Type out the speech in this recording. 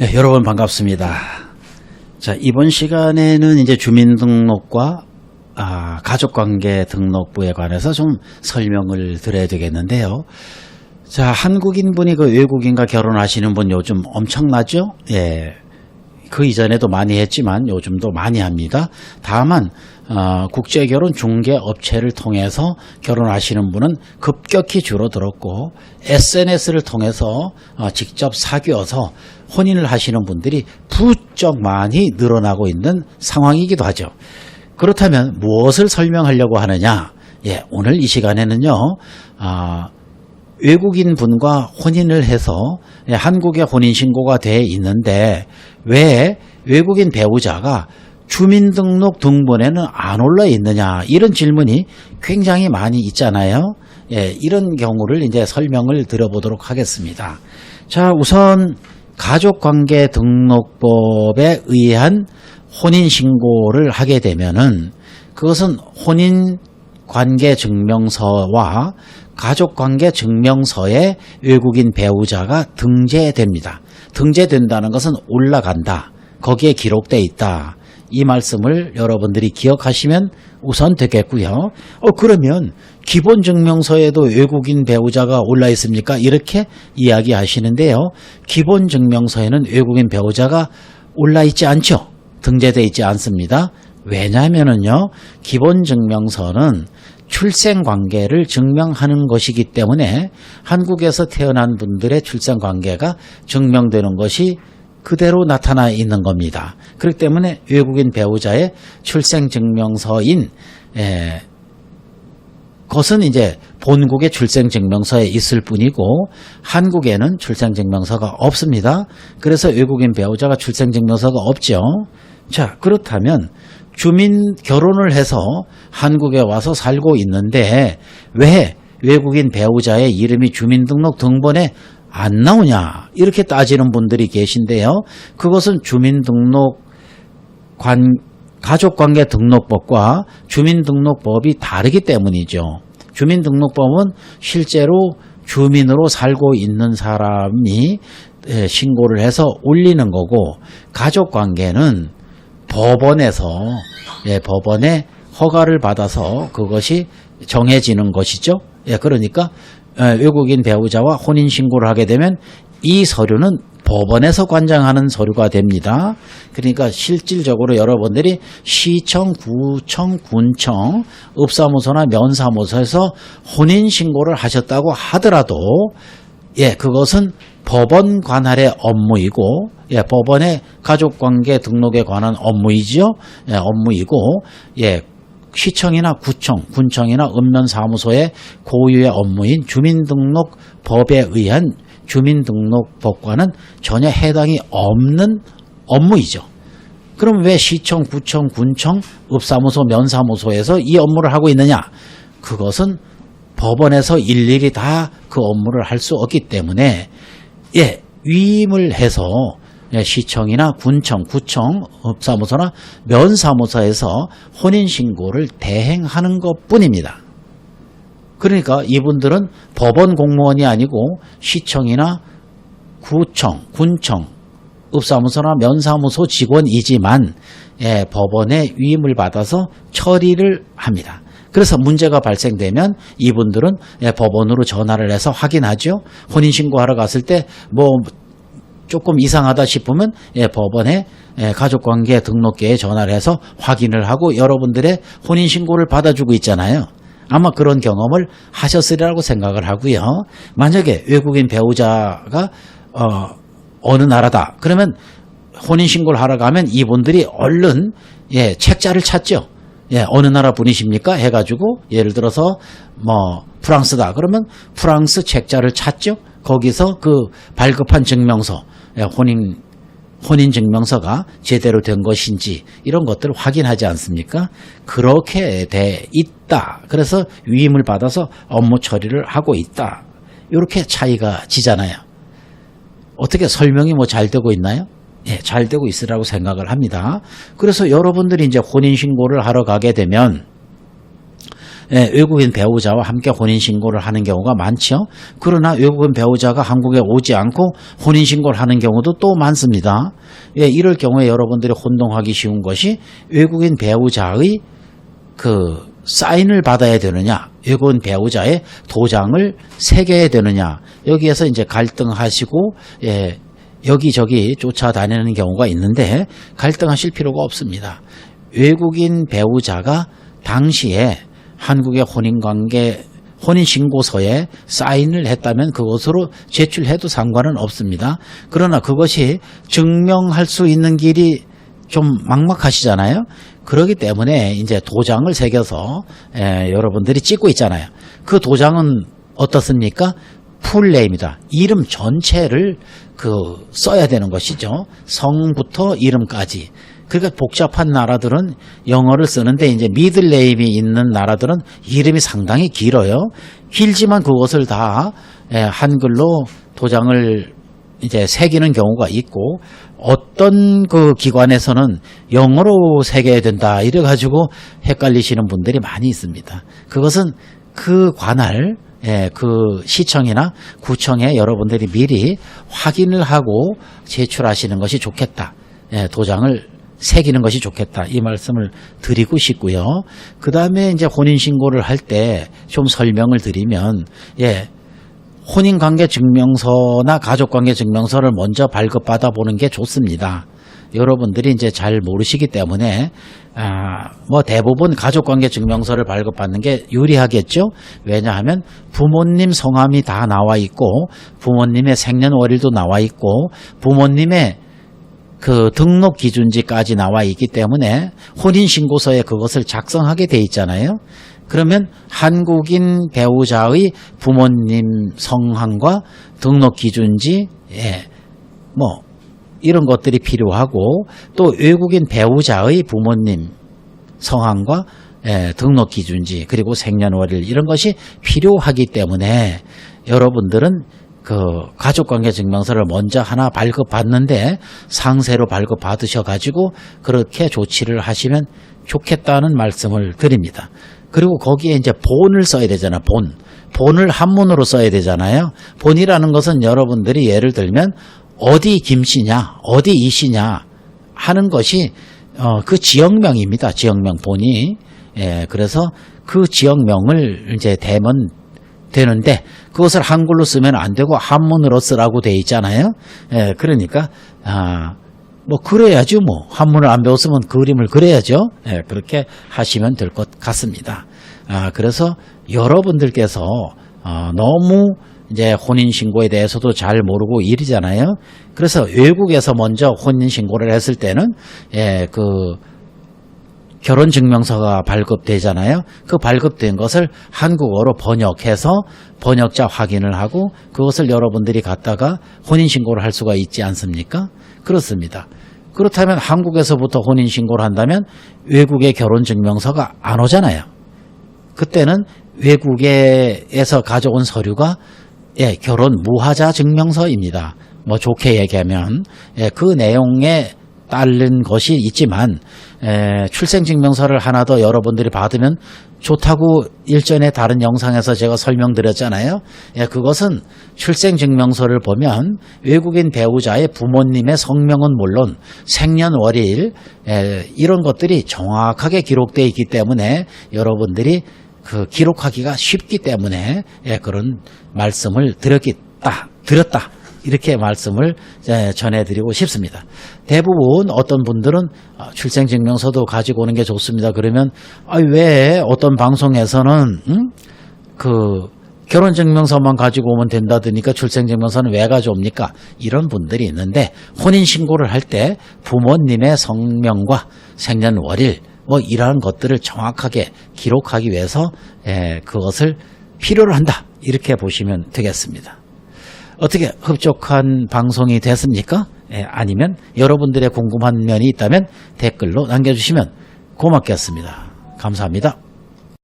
네, 여러분 반갑습니다. 자, 이번 시간에는 이제 주민등록과 아, 가족관계 등록부에 관해서 좀 설명을 드려야 되겠는데요. 자, 한국인 분이 그 외국인과 결혼하시는 분 요즘 엄청나죠? 예. 그 이전에도 많이 했지만 요즘도 많이 합니다. 다만 어, 국제 결혼 중개 업체를 통해서 결혼하시는 분은 급격히 줄어들었고 SNS를 통해서 어, 직접 사귀어서 혼인을 하시는 분들이 부쩍 많이 늘어나고 있는 상황이기도 하죠. 그렇다면 무엇을 설명하려고 하느냐? 예, 오늘 이 시간에는요. 아, 외국인 분과 혼인을 해서 예, 한국에 혼인 신고가 돼 있는데 왜 외국인 배우자가 주민등록 등본에는 안 올라 있느냐 이런 질문이 굉장히 많이 있잖아요. 예, 이런 경우를 이제 설명을 드려보도록 하겠습니다. 자, 우선 가족관계 등록법에 의한 혼인 신고를 하게 되면은 그것은 혼인 관계 증명서와 가족관계 증명서에 외국인 배우자가 등재됩니다. 등재된다는 것은 올라간다. 거기에 기록돼 있다. 이 말씀을 여러분들이 기억하시면 우선 되겠고요. 어 그러면 기본 증명서에도 외국인 배우자가 올라 있습니까? 이렇게 이야기하시는데요. 기본 증명서에는 외국인 배우자가 올라 있지 않죠. 등재돼 있지 않습니다. 왜냐하면은요, 기본 증명서는 출생 관계를 증명하는 것이기 때문에 한국에서 태어난 분들의 출생 관계가 증명되는 것이 그대로 나타나 있는 겁니다. 그렇기 때문에 외국인 배우자의 출생 증명서인 에, 것은 이제 본국의 출생 증명서에 있을 뿐이고 한국에는 출생 증명서가 없습니다. 그래서 외국인 배우자가 출생 증명서가 없죠. 자, 그렇다면 주민 결혼을 해서 한국에 와서 살고 있는데 왜 외국인 배우자의 이름이 주민등록 등본에 안 나오냐 이렇게 따지는 분들이 계신데요. 그것은 주민등록 관 가족관계 등록법과 주민등록법이 다르기 때문이죠. 주민등록법은 실제로 주민으로 살고 있는 사람이 예, 신고를 해서 올리는 거고 가족관계는 법원에서 예, 법원의 허가를 받아서 그것이 정해지는 것이죠. 예, 그러니까 예, 외국인 배우자와 혼인 신고를 하게 되면 이 서류는 법원에서 관장하는 서류가 됩니다. 그러니까 실질적으로 여러분들이 시청, 구청, 군청, 읍사무소나 면사무소에서 혼인 신고를 하셨다고 하더라도 예, 그것은 법원 관할의 업무이고 예, 법원의 가족관계 등록에 관한 업무이죠. 예, 업무이고 예, 시청이나 구청, 군청이나 읍면사무소의 고유의 업무인 주민등록법에 의한 주민등록법과는 전혀 해당이 없는 업무이죠. 그럼 왜 시청, 구청, 군청, 읍사무소, 면사무소에서 이 업무를 하고 있느냐? 그것은 법원에서 일일이 다 그 업무를 할 수 없기 때문에 예, 위임을 해서 예, 시청이나 군청, 구청, 읍사무소나 면사무소에서 혼인신고를 대행하는 것 뿐입니다. 그러니까 이분들은 법원 공무원이 아니고 시청이나 구청, 군청, 읍사무소나 면사무소 직원이지만 예, 법원의 위임을 받아서 처리를 합니다. 그래서 문제가 발생되면 이분들은 예, 법원으로 전화를 해서 확인하죠. 혼인신고하러 갔을 때 뭐 조금 이상하다 싶으면 예, 법원에 예, 가족관계 등록계에 전화를 해서 확인을 하고 여러분들의 혼인신고를 받아주고 있잖아요. 아마 그런 경험을 하셨으리라고 생각을 하고요. 만약에 외국인 배우자가 어, 어느 나라다. 그러면 혼인신고를 하러 가면 이분들이 얼른 예, 책자를 찾죠. 예, 어느 나라 분이십니까? 해가지고 예를 들어서 뭐 프랑스다. 그러면 프랑스 책자를 찾죠. 거기서 그 발급한 증명서, 예, 혼인 혼인 증명서가 제대로 된 것인지 이런 것들을 확인하지 않습니까? 그렇게 돼 있다. 그래서 위임을 받아서 업무 처리를 하고 있다. 이렇게 차이가 지잖아요. 어떻게 설명이 뭐 잘 되고 있나요? 예, 잘 되고 있으라고 생각을 합니다. 그래서 여러분들이 이제 혼인신고를 하러 가게 되면 예, 외국인 배우자와 함께 혼인신고를 하는 경우가 많죠. 그러나 외국인 배우자가 한국에 오지 않고 혼인신고를 하는 경우도 또 많습니다. 예, 이럴 경우에 여러분들이 혼동하기 쉬운 것이 외국인 배우자의 그 사인을 받아야 되느냐, 외국인 배우자의 도장을 새겨야 되느냐, 여기에서 이제 갈등하시고, 예, 여기저기 쫓아다니는 경우가 있는데, 갈등하실 필요가 없습니다. 외국인 배우자가 당시에 한국의 혼인관계, 혼인신고서에 사인을 했다면 그것으로 제출해도 상관은 없습니다. 그러나 그것이 증명할 수 있는 길이 좀 막막하시잖아요. 그렇기 때문에 이제 도장을 새겨서 에, 여러분들이 찍고 있잖아요. 그 도장은 어떻습니까? 풀네임이다. 이름 전체를 그 써야 되는 것이죠. 성부터 이름까지. 그러니까 복잡한 나라들은 영어를 쓰는데 이제 미들네임이 있는 나라들은 이름이 상당히 길어요. 길지만 그것을 다 에, 한글로 도장을 이제 새기는 경우가 있고 어떤 그 기관에서는 영어로 새겨야 된다 이래 가지고 헷갈리시는 분들이 많이 있습니다. 그것은 그 관할 예, 그 시청이나 구청에 여러분들이 미리 확인을 하고 제출하시는 것이 좋겠다. 예, 도장을 새기는 것이 좋겠다. 이 말씀을 드리고 싶고요. 그 다음에 이제 혼인신고를 할 때 좀 설명을 드리면, 예, 혼인관계 증명서나 가족관계 증명서를 먼저 발급받아 보는 게 좋습니다. 여러분들이 이제 잘 모르시기 때문에 아, 뭐 대부분 가족관계 증명서를 발급받는 게 유리하겠죠. 왜냐하면 부모님 성함이 다 나와 있고 부모님의 생년월일도 나와 있고 부모님의 그 등록 기준지까지 나와 있기 때문에 혼인 신고서에 그것을 작성하게 돼 있잖아요. 그러면 한국인 배우자의 부모님 성함과 등록 기준지, 예, 뭐 이런 것들이 필요하고 또 외국인 배우자의 부모님 성함과 예, 등록 기준지 그리고 생년월일 이런 것이 필요하기 때문에 여러분들은 그 가족관계 증명서를 먼저 하나 발급받는데 상세로 발급받으셔 가지고 그렇게 조치를 하시면 좋겠다는 말씀을 드립니다. 그리고 거기에 이제 본을 써야 되잖아. 본. 본을 한문으로 써야 되잖아요. 본이라는 것은 여러분들이 예를 들면 어디 김씨냐, 어디 이씨냐 하는 것이 어, 그 지역명입니다. 지역명 본이. 예, 그래서 그 지역명을 이제 대면 되는데 그것을 한글로 쓰면 안 되고 한문으로 쓰라고 돼 있잖아요. 예, 그러니까 아, 뭐 그래야죠 뭐 한문을 안 배웠으면 그림을 그려야죠. 예, 그렇게 하시면 될 것 같습니다. 아, 그래서 여러분들께서 어, 너무 이제 혼인 신고에 대해서도 잘 모르고 일이잖아요. 그래서 외국에서 먼저 혼인 신고를 했을 때는 예, 그 결혼 증명서가 발급되잖아요. 그 발급된 것을 한국어로 번역해서 번역자 확인을 하고 그것을 여러분들이 갖다가 혼인 신고를 할 수가 있지 않습니까? 그렇습니다. 그렇다면 한국에서부터 혼인 신고를 한다면 외국의 결혼 증명서가 안 오잖아요. 그때는 외국에서 가져온 서류가 예, 결혼 무하자 증명서입니다. 뭐 좋게 얘기하면 예, 그 내용에 따른 것이 있지만 에, 출생증명서를 하나 더 여러분들이 받으면 좋다고 일전에 다른 영상에서 제가 설명드렸잖아요. 예, 그것은 출생증명서를 보면 외국인 배우자의 부모님의 성명은 물론 생년월일 에, 이런 것들이 정확하게 기록되어 있기 때문에 여러분들이 그 기록하기가 쉽기 때문에 예, 그런 말씀을 드렸다 드렸다 이렇게 말씀을 예, 전해드리고 싶습니다. 대부분 어떤 분들은 아, 출생증명서도 가지고 오는 게 좋습니다. 그러면 아, 왜 어떤 방송에서는 음? 그 결혼증명서만 가지고 오면 된다더니까 출생증명서는 왜 가져옵니까? 이런 분들이 있는데 혼인신고를 할 때 부모님의 성명과 생년월일 뭐 이러한 것들을 정확하게 기록하기 위해서 예, 그것을 필요로 한다 이렇게 보시면 되겠습니다. 어떻게 흡족한 방송이 됐습니까? 예, 아니면 여러분들의 궁금한 면이 있다면 댓글로 남겨주시면 고맙겠습니다. 감사합니다.